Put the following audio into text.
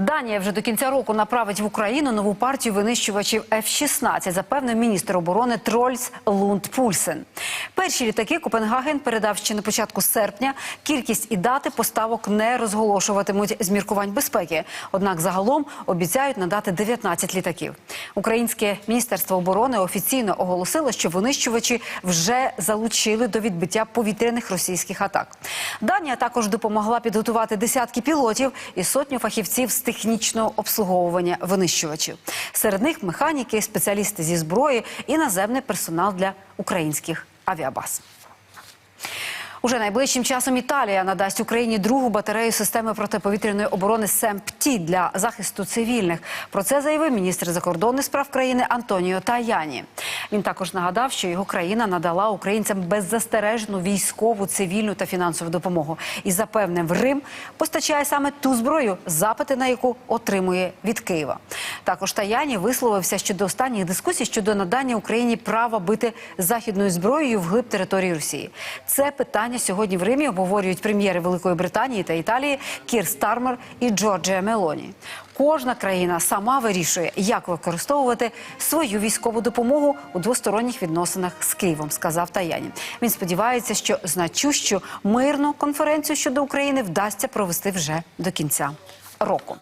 Данія вже до кінця року направить в Україну нову партію винищувачів F-16, запевнив міністр оборони Трольс Лунд Пульсен. Перші літаки Копенгаген передав ще на початку серпня. Кількість і дати поставок не розголошуватимуть з міркувань безпеки. Однак загалом обіцяють надати 19 літаків. Українське міністерство оборони офіційно оголосило, що винищувачі вже залучили до відбиття повітряних російських атак. Данія також допомогла підготувати десятки пілотів і сотню фахівців з технічного обслуговування винищувачів. Серед них механіки, спеціалісти зі зброї і наземний персонал для українських авіабаз. Уже найближчим часом Італія надасть Україні другу батарею системи протиповітряної оборони СЕМПТІ для захисту цивільних. Про це заявив міністр закордонних справ країни Антоніо Таяні. Він також нагадав, що його країна надала українцям беззастережну військову, цивільну та фінансову допомогу і запевнив, Рим постачає саме ту зброю, запити на яку отримує від Києва. Також Таяні висловився щодо останніх дискусій щодо надання Україні права бити західною зброєю вглиб території Росії. Це питання сьогодні в Римі обговорюють прем'єри Великої Британії та Італії Кір Стармер і Джорджія Мелоні. Кожна країна сама вирішує, як використовувати свою військову допомогу двосторонніх відносинах з Києвом, сказав Таянін. Він сподівається, що значущу мирну конференцію щодо України вдасться провести вже до кінця року.